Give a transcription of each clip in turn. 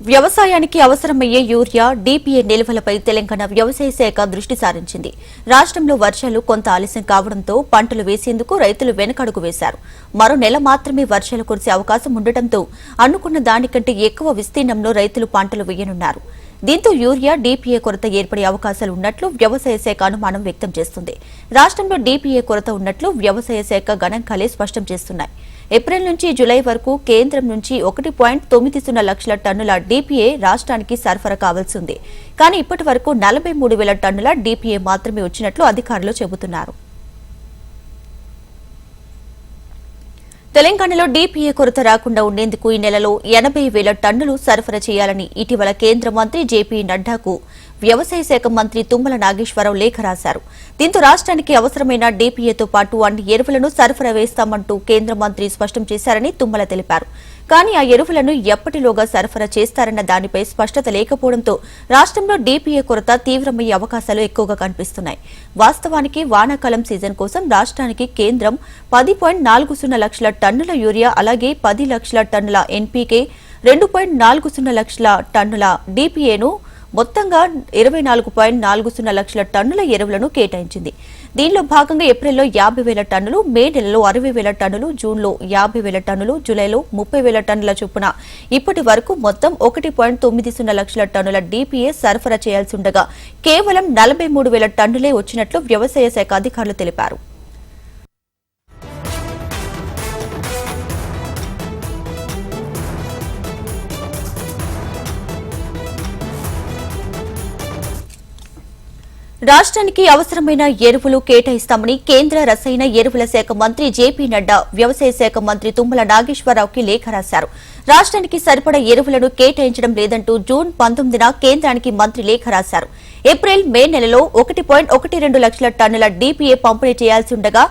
వ్యవసాయానికి అవసరమయ్యే యూరియా డీపీఏ నిల్వలపై తెలంగాణ వ్యవసాయ శాఖ దృష్టి సారించింది. రాష్ట్రంలో వర్షాలు కొంత ఆలస్యం కావడంతో పంటలు వేసేందుకు రైతులు వెనకడుగు వేశారు. మరో నెల మాత్రమే వర్షాలు కురిసే అవకాశం ఉండటంతో అనుకున్న దానికంటే ఎక్కువ విస్తీర్ణంలో రైతులు పంటలు వేయనున్నారు. దీంతో యూరియా డీపీఏ కొరత ఏర్పడే అవకాశాలు ఉన్నట్లు వ్యవసాయ శాఖ అనుమానం వ్యక్తం చేస్తుంది. రాష్ట్రంలో డీపీఏ కొరత ఉన్నట్లు వ్యవసాయ శాఖ గణాంకాలే స్పష్టం చేస్తున్నాయి. ఏప్రిల్ నుంచి జులై వరకు కేంద్రం నుంచి ఒకటి పాయింట్ తొమ్మిది సున్నా లక్షల టన్నుల డీపీఏ రాష్ట్రానికి సరఫరా కావాల్సింది కానీ ఇప్పటి వరకు నలభై మూడు వేల టన్నుల డీపీఏ మాత్రమే వచ్చినట్లు అధికారులు చెబుతున్నారు. తెలంగాణలో డీపీఏ కొరత రాకుండా ఉండేందుకు ఈ నెలలో ఎనభై వేల టన్నులు సరఫరా చేయాలని ఇటీవల కేంద్ర మంత్రి జేపీ నడ్డాకు వ్యవసాయ శాఖ మంత్రి తుమ్మల నాగేశ్వరరావు లేఖ రాశారు. దీంతో రాష్ట్రానికి అవసరమైన డీపీఏతో పాటు అన్ని ఎరువులను సరఫరా వేస్తామంటూ కేంద్ర మంత్రి స్పష్టం చేశారని తుమ్మల తెలిపారు. కానీ ఆ ఎరువులను ఎప్పటిలోగా సరఫరా చేస్తారన్న దానిపై స్పష్టత లేకపోవడంతో రాష్ట్రంలో డీపీఏ కొరత తీవ్రమయ్యే అవకాశాలు ఎక్కువగా కనిపిస్తున్నాయి. వాస్తవానికి వానాకాలం సీజన్ కోసం రాష్ట్రానికి కేంద్రం పది పాయింట్ నాలుగు సున్నా లక్షల టన్నుల యూరియా అలాగే పది లక్షల టన్నుల ఎన్పీకే రెండు పాయింట్ నాలుగు సున్నా లక్షల టన్నుల డీపీఏను మొత్తంగా ఇరవై నాలుగు పాయింట్ నాలుగు సున్నా లక్షల టన్నుల ఎరువులను కేటాయించింది. దీనిలో భాగంగా ఏప్రిల్లో యాభై వేల టన్నులు మే నెలలో అరవై వేల టన్నులు జూన్లో యాభై వేల టన్నులు జూలైలో ముప్పై వేల టన్నుల చొప్పున. ఇప్పటి వరకు మొత్తం ఒకటి పాయింట్ తొమ్మిది సున్నా లక్షల టన్నుల డీపీఏ సరఫరా చేయాల్సి ఉండగా కేవలం నలభై మూడు వేల టన్నులే వచ్చినట్లు వ్యవసాయ శాఖ అధికారులు తెలిపారు. రాష్ట్రానికి అవసరమైన ఎరువులు కేటాయిస్తామని కేంద్ర రసాయన ఎరువుల శాఖ మంత్రి జేపీ నడ్డా వ్యవసాయ శాఖ మంత్రి తుమ్మల నాగేశ్వరరావుకి లేఖ రాశారు. రాష్ట్రానికి సరిపడా ఎరువులను కేటాయించడం లేదంటూ జూన్ పంతొమ్మిదిన కేంద్రానికి మంత్రి లేఖ రాశారు. ఏప్రిల్ మే నెలలో ఒకటి పాయింట్ ఒకటి రెండు లక్షల టన్నుల డీపీఏ పంపిణీ చేయాల్సి ఉండగా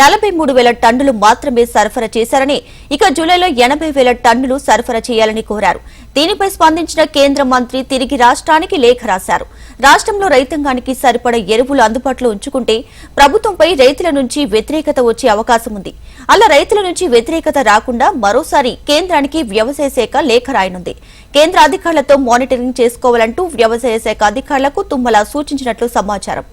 నలభై మూడు వేల టన్నులు మాత్రమే సరఫరా చేశారని ఇక జూలైలో ఎనభై వేల టన్నులు సరఫరా చేయాలని కోరారు. దీనిపై స్పందించిన కేంద్ర మంత్రి తిరిగి రాష్ట్రానికి లేఖ రాశారు. రాష్ట్రంలో రైతాంగానికి సరిపడ ఎరువులు అందుబాటులో ఉంచుకుంటే ప్రభుత్వంపై రైతుల నుంచి వ్యతిరేకత వచ్చే అవకాశం ఉంది. అలా రైతుల నుంచి వ్యతిరేకత రాకుండా మరోసారి కేంద్రానికి వ్యవసాయ శాఖ లేఖ రాయనుంది. కేంద్ర అధికారులతో మానిటరింగ్ చేసుకోవాలంటూ వ్యవసాయ శాఖ అధికారులకు తుమ్మల సూచించినట్లు సమాచారం.